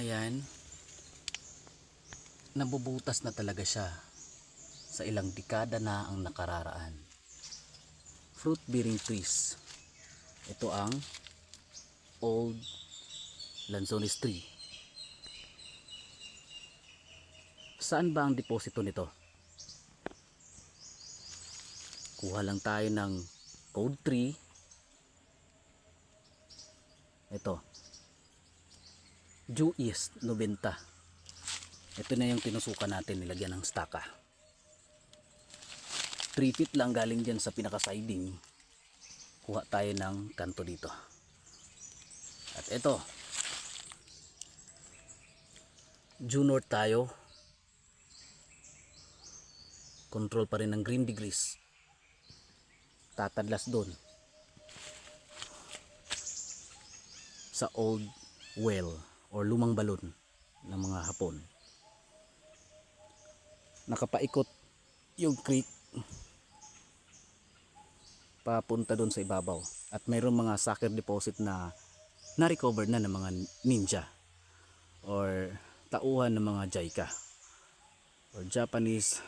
Ayan. Nabubutas na talaga siya sa ilang dekada na ang nakararaan. Fruit bearing trees. Ito ang old Lanzones tree. Saan ba ang deposito nito? Kuha lang tayo ng code tree. Ito. Due East 90. Ito na yung tinusukan natin nilagyan ng staka. 3 feet lang galing dyan sa pinaka siding. Kuha tayo ng kanto dito. At ito. Due North tayo. Control pa rin ng green degrees. Tatadlas doon. Sa old well or lumang balon ng mga Hapon. Nakapaikot yung creek papunta doon sa ibabaw. At mayroong mga sucker deposit na na-recover na ng mga ninja or tauhan ng mga JICA or Japanese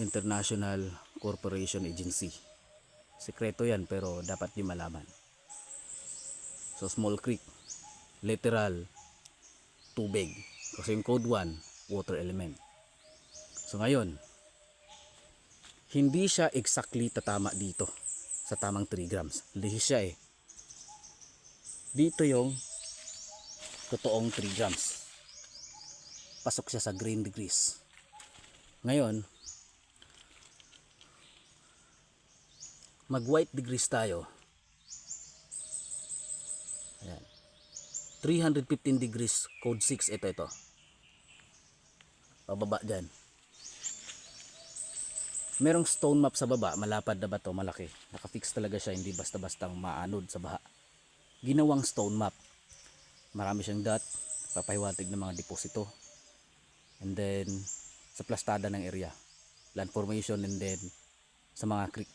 International Corporation Agency. Sekreto yan pero dapat di malaman. So small creek, literal tubig. Kasi yung code 1, water element. So ngayon, hindi siya exactly tatama dito sa tamang 3 grams. Hindi siya eh. Dito yung totoong 3 grams. Pasok siya sa green degrees. Ngayon, mag white degrees tayo. 315 degrees code 6 ito ito. Pababa dyan. Merong stone map sa baba, malapad na bato, malaki. Nakafix talaga siya, hindi basta-bastang maanod sa baha. Ginawang stone map. Marami siyang dot, papahiwatig ng mga deposito. And then, sa plastada ng area. Land formation and then, sa mga creek.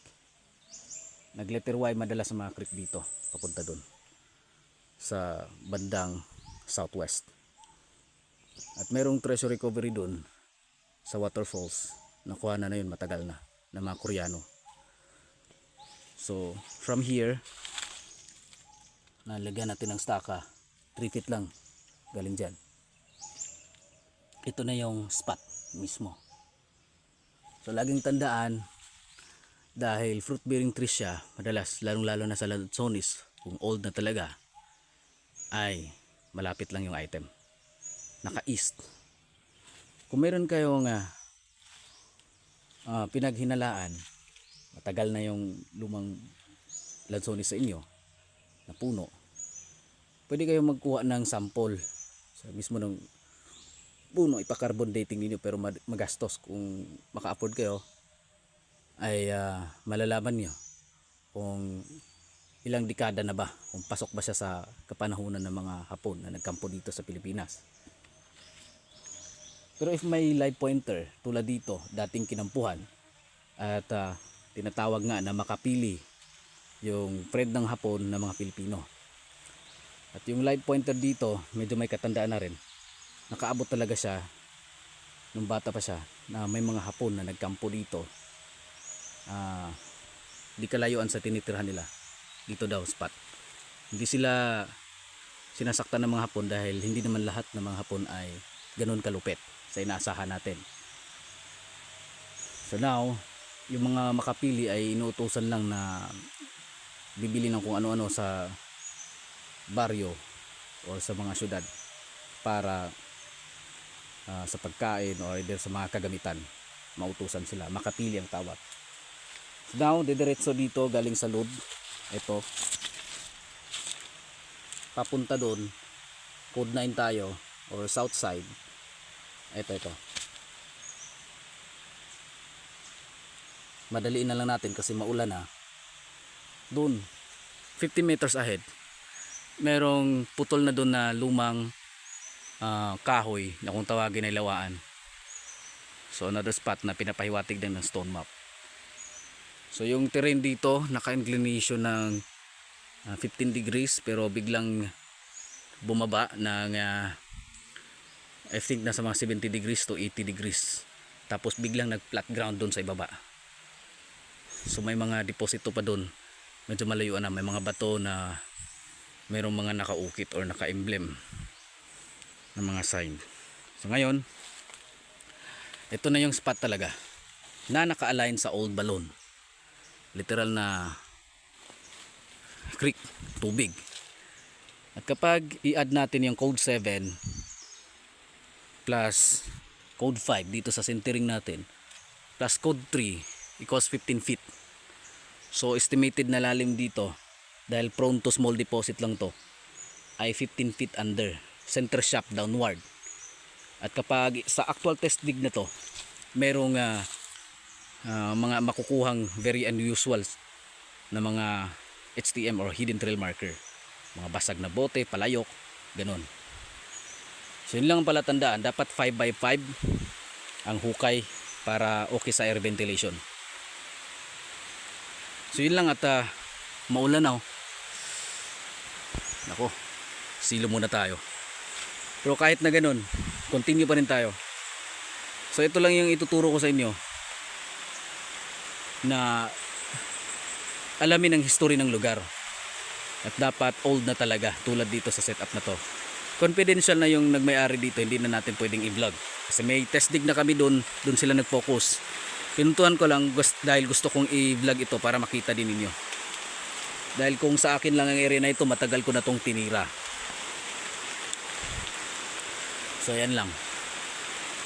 Nag letter Y madalas sa mga creek dito, papunta doon. Sa bandang southwest. At merong treasure recovery doon sa waterfalls. Nakuha na na yun matagal na ng mga Koreano. So from here nalagyan natin ng staka. 3 feet lang galing dyan. Ito na yung spot mismo. So laging tandaan dahil fruit bearing trees siya madalas lalong lalo na sa Lanzones kung old na talaga ay malapit lang yung item. Naka east kung meron kayong uh, uh, pinaghinalaan matagal na yung lumang lansones sa inyo na puno pwede kayong magkuha ng sample sa mismo ng puno. Ipa-carbon dating ninyo pero mag- magastos. Kung maka-afford kayo ay uh, malalaman nyo kung ilang dekada na ba kung pasok ba siya sa kapanahunan ng mga Hapon na nagkampo dito sa Pilipinas pero if may live pointer tulad dito, dating kinampuhan at ah, tinatawag nga na makapili yung friend ng hapon ng mga Pilipino. At yung live pointer dito, medyo may katandaan na rin. Nakaabot talaga siya nung bata pa siya na may mga hapon na nagkampo dito. Ah, di kalayuan sa tinitirhan nila. Dito daw spot. Hindi sila sinasaktan ng mga hapon dahil hindi naman lahat ng mga hapon ay ganun kalupit sa inaasahan natin. So now, yung mga makapili ay inuutosan lang na bibili ng kung ano-ano sa baryo o sa mga syudad para ah, sa pagkain o either sa mga kagamitan mautusan sila makapili ang tawag so now didiretso dito galing sa load ito papunta doon code 9 tayo. Or south side. Ito ito madaliin na lang natin kasi maulan na doon 50 meters ahead. Merong putol na doon na lumang ah, kahoy na kung tawagin ay lawaan. So another spot na pinapahiwatig din ng stone map so yung terrain dito naka inclination ng ah, 15 degrees pero biglang bumaba ng ah, I think nasa mga 70 degrees to 80 degrees. Tapos biglang nag flat ground doon sa ibaba. So may mga deposito pa doon. Medyo malayuan na. May mga bato na mayroong mga nakaukit or naka-emblem ng mga sign. So ngayon, ito na yung spot talaga na naka-align sa old balloon. Literal na creek, tubig. At kapag i-add natin yung code 7 plus code 5 dito sa centering natin plus code 3 equals 15 feet. So estimated na lalim dito dahil prone to small deposit lang to ay 15 feet under center shaft downward. At kapag sa actual test dig na to merong ah, ah, mga makukuhang very unusual na mga HTM or hidden trail marker. Mga basag na bote, palayok, ganun. So yun lang ang palatandaan. Dapat 5x5 ang hukay para okay sa air ventilation. So yun lang at ah, maulan na oh. Nako, silo muna tayo. Pero kahit na ganun, continue pa rin tayo. So ito lang yung ituturo ko sa inyo na alamin ang history ng lugar. At dapat old na talaga tulad dito sa setup na to. Confidential na yung nagmay-ari dito, hindi na natin pwedeng i-vlog. Kasi may test dig na kami doon, doon sila nag-focus. Pinuntuhan ko lang dahil gusto kong i-vlog ito para makita din ninyo. Dahil kung sa akin lang ang area na ito, matagal ko na tong tinira. So yan lang.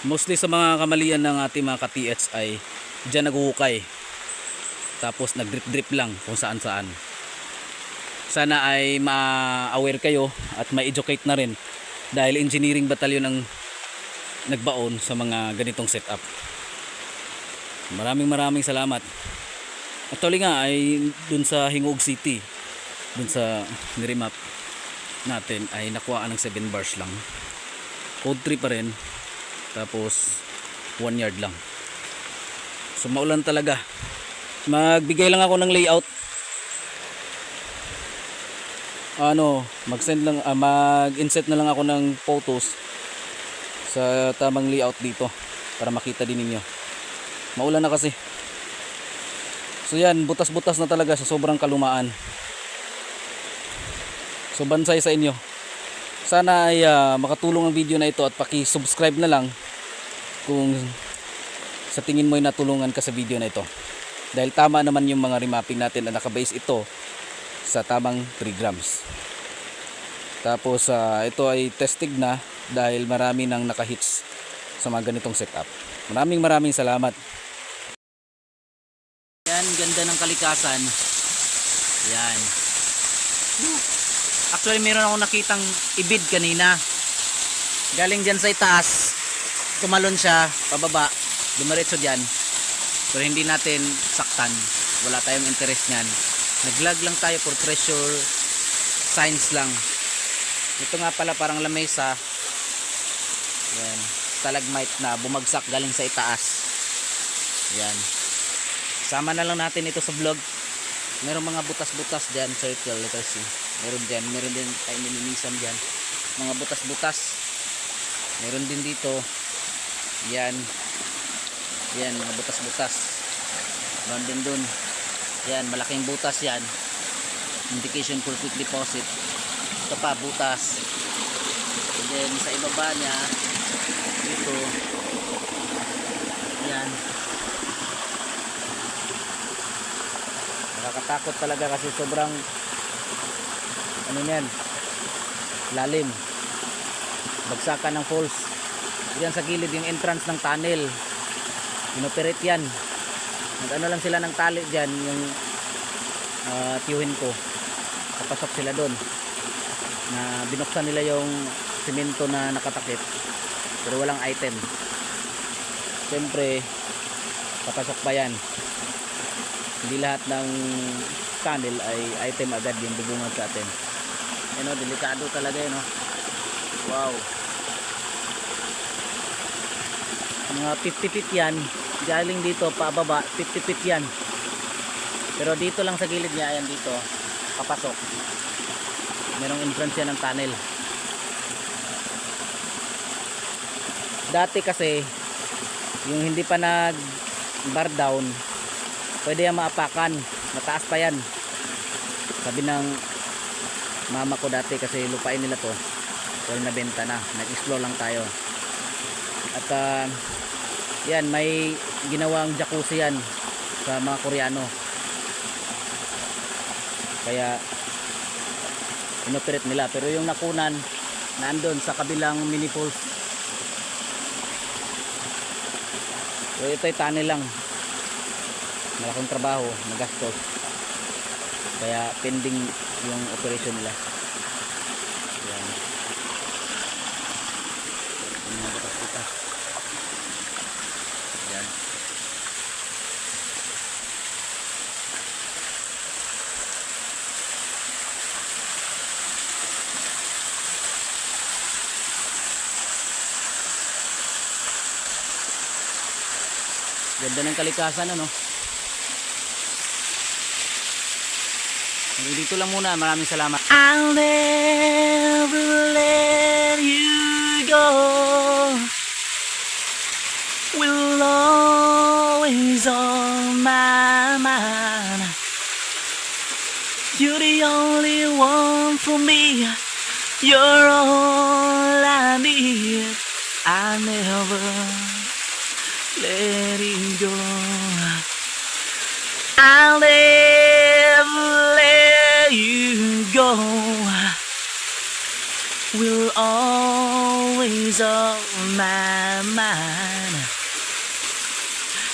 Mostly sa mga kamalian ng ating mga ka-TH ay dyan naghuhukay. Tapos nag-drip-drip lang kung saan saan. Sana ay ma-aware kayo at ma-educate na rin dahil engineering batalyon ang nagbaon sa mga ganitong setup. Maraming maraming salamat. Actually nga ay dun sa Hingog City, dun sa nirimap natin ay nakuha ng 7 bars lang. Code 3 pa rin. Tapos 1 yard lang. So maulan talaga. Magbigay lang ako ng layout. Ano, mag-send lang ah, mag-insert na lang ako ng photos sa tamang layout dito para makita din ninyo. Maulan na kasi. So yan, butas-butas na talaga sa sobrang kalumaan. So bansay sa inyo. Sana ay ah, makatulong ang video na ito at paki-subscribe na lang kung sa tingin mo ay natulungan ka sa video na ito. Dahil tama naman yung mga remapping natin na nakabase ito sa tamang 3 grams. Tapos ah, ito ay testig na dahil marami nang nakahits sa mga ganitong setup. Maraming maraming salamat. Yan, ganda ng kalikasan. Yan. Actually, meron akong nakitang ibid kanina. Galing dyan sa itaas. Tumalon siya, pababa. Dumiretso dyan. Pero hindi natin saktan. Wala tayong interest niyan. Naglag lang tayo for pressure signs lang. Ito nga pala parang lamesa. Yan. Stalagmite na bumagsak galing sa itaas. Yan. Sama na lang natin ito sa vlog. Merong mga butas-butas dyan, circle, let us see. Meron dyan, meron din tayo nilinisan dyan. Mga butas-butas. Meron din dito. Yan. Yan, mga butas-butas. Meron din dun. Yan, malaking butas yan. Indication for quick deposit. Ito pa, butas. And then, sa ibaba niya, dito, yan. Nakakatakot talaga kasi sobrang, ano yan, lalim. Bagsakan ng falls. Yan sa gilid yung entrance ng tunnel. Inoperate yan. Nag ano lang sila ng tali dyan yung uh, tiyuhin ko. Kapasok sila doon. Na binuksan nila yung simento na nakatakip. Pero walang item. Siyempre papasok pa yan. Hindi lahat ng tunnel ay item agad yung bubungad sa atin. Ano delikado talaga yun no? wow mga 50 feet yan. Galing dito pababa. 50 feet yan. Pero dito lang sa gilid niya ayan dito. Papasok. Merong entrance yan ng tunnel. Dati kasi yung hindi pa nag bar down pwede yan maapakan. Mataas pa yan. Sabi ng mama ko dati kasi lupain nila to. Well nabenta na. Nag explore lang tayo at ah, yan may ginawang jacuzzi yan sa mga koreano. Kaya inoperate nila. Pero yung nakunan nandun sa kabilang mini pools so ito'y tunnel lang. Malaking trabaho nagastos. Kaya pending yung operation nila ganda ng kalikasan ano dito lang muna maraming salamat I'll never let you go. Will always on my mind. You're the only one for me. You're all I need. I never always on my mind.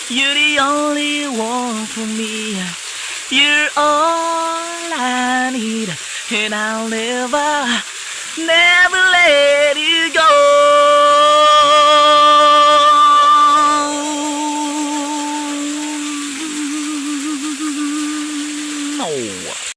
You're the only one for me. You're all I need, and I'll never, never let you go.